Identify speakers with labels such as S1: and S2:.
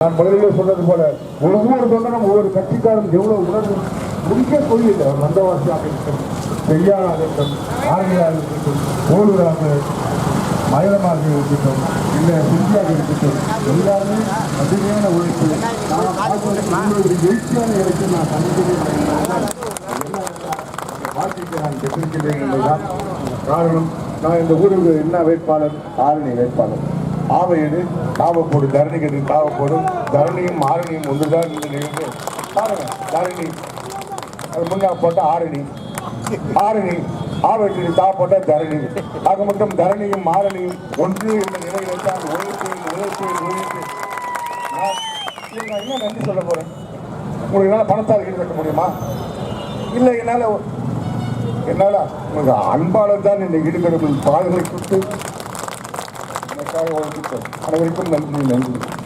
S1: நான் முதலிலே சொன்னது போல ஒவ்வொரு தொண்டனும் ஒவ்வொரு கட்சிக்காரும் எவ்வளவு உணர்வு முடிக்க கோயில் அவர் வந்தவாசியாக இருக்கட்டும் பெரியாராக இருக்கட்டும் ஆர்மியாக இருக்கட்டும் ஓடுவராக மயிலமாக இருக்கட்டும் இல்லை சிந்தியாக இருக்கட்டும் எல்லாருமே அதிகமான உழைப்பு. நான் பார்ப்பதற்கு எழுச்சியான இடத்தை நான் சந்திக்கிறேன் வாழ்க்கைக்கு நான் பெற்றிருக்கிறேன் என்பதுதான் காரணம். நான் இந்த ஊருக்கு என்ன வேட்பாளர் ஆரணி வேட்பாளர். ஆவையடு காவப்போடு தரணி கட்டி காவப்போடு தரணியும் ஆரணியும் ஒன்றுதான் இந்த நிகழ்வு. பாருங்க தரணி. அது முன்னா போட்ட ஆரணி. ஆரணி ஆவட்டி தா தரணி. ஆக மட்டும் தரணியும் ஆரணியும் ஒன்று என்ற நிலையில் தான் உழைப்பேன் உழைப்பேன் உழைப்பேன் நான் நான் என்ன நன்றி சொல்ல போறேன்? உங்களுக்கு என்னால் பணத்தால் ஈடுகட்ட முடியுமா? இல்லை என்னால் என்னால் உங்களுக்கு அன்பாளர் தான் இந்த ஈடுபடும் பாதங்களை கொடுத்து 하나님 얼굴 하나님 끝난 분을 낸 분입니다.